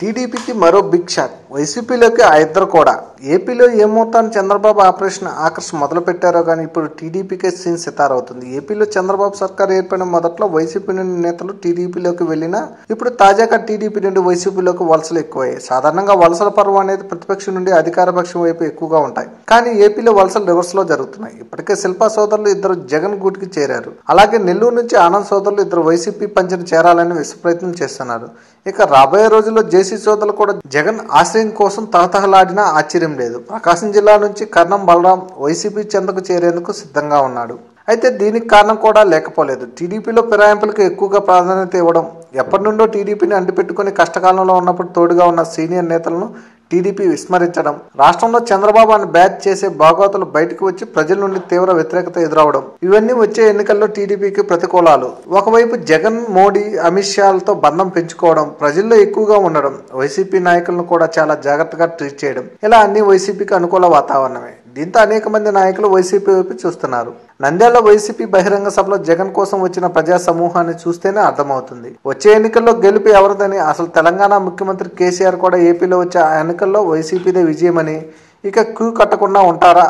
టీడీపీకి మరో big shock వైసీపీలోకి ఆ ఇద్దరు కూడా. ఏపీలో ఏమవుతాను చంద్రబాబు ఆపరేషన్ ఆకర్ష్ మొదలు పెట్టారో కానీ ఇప్పుడు టీడీపీకే సీన్ సితారవుతుంది. ఏపీలో చంద్రబాబు సర్కార్ ఏర్పడిన మొదట్లో వైసీపీ నుండి నేతలు టీడీపీలోకి వెళ్ళినా ఇప్పుడు తాజాగా టీడీపీ నుండి వైసీపీలోకి వలసలు ఎక్కువయ్యాయి. సాధారణంగా వలసల పర్వం అనేది ప్రతిపక్షం నుండి అధికార పక్షం వైపు ఎక్కువగా ఉంటాయి. కానీ ఏపీలో వలసలు రివర్స్లో జరుగుతున్నాయి. ఇప్పటికే శిల్పా సోదరులు ఇద్దరు జగన్ గూటికి చేరారు. అలాగే నెల్లూరు నుంచి ఆనంద్ సోదరులు ఇద్దరు వైసీపీ పంచన చేరాలని విశ్వ ప్రయత్నం చేస్తున్నారు. ఇక రాబోయే రోజుల్లో జేసీ సోదరులు కూడా జగన్ ఆశ్రయం కోసం తహతహలాడినా ఆశ్చర్యం లేదు. ప్రకాశం జిల్లా నుంచి కర్ణం బలరాం వైసీపీ చెందకు చేరేందుకు సిద్ధంగా ఉన్నాడు. అయితే దీనికి కారణం కూడా లేకపోలేదు. టీడీపీలో ఫిరాయింపులకు ఎక్కువగా ప్రాధాన్యత ఇవ్వడం ఎప్పటి నుండో టీడీపీని అంటిపెట్టుకుని కష్టకాలంలో ఉన్నప్పుడు తోడుగా ఉన్న సీనియర్ నేతలను టీడీపీ విస్మరించడం రాష్ట్రంలో చంద్రబాబు అని బ్యాచ్ చేసే భాగవతులు బయటకు వచ్చి ప్రజల నుండి తీవ్ర వ్యతిరేకత ఎదురవడం. ఇవన్నీ వచ్చే ఎన్నికల్లో టీడీపీకి ప్రతికూలాలు. ఒకవైపు జగన్ మోడీ అమిత్ షాలతో బంధం పెంచుకోవడం ప్రజల్లో ఎక్కువగా ఉండడం వైసీపీ నాయకులను కూడా చాలా జాగ్రత్తగా ట్రీట్ చేయడం. ఇలా అన్ని వైసీపీకి అనుకూల వాతావరణమే. దీంతో అనేక మంది నాయకులు వైసీపీ వైపు చూస్తున్నారు. నంద్యాల వైసీపీ బహిరంగ సభలో జగన్ కోసం వచ్చిన ప్రజా సమూహాన్ని చూస్తేనే అర్థమవుతుంది. వచ్చే ఎన్నికల్లో గెలుపు ఎవరిదని అసలు తెలంగాణ ముఖ్యమంత్రి కేసీఆర్ కూడా ఏపీలో వచ్చే ఆ ఎన్నికల్లో వైసీపీదే విజయమని ఇక క్యూ కట్టకుండా ఉంటారా?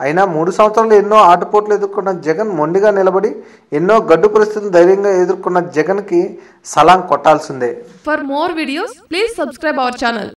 అయినా మూడు సంవత్సరాలు ఎన్నో ఆటుపోట్లు ఎదుర్కొన్న జగన్ మొండిగా నిలబడి ఎన్నో గడ్డు పరిస్థితులను ధైర్యంగా ఎదుర్కొన్న జగన్కి సలాం కొట్టాల్సిందే. For more videos please subscribe our channel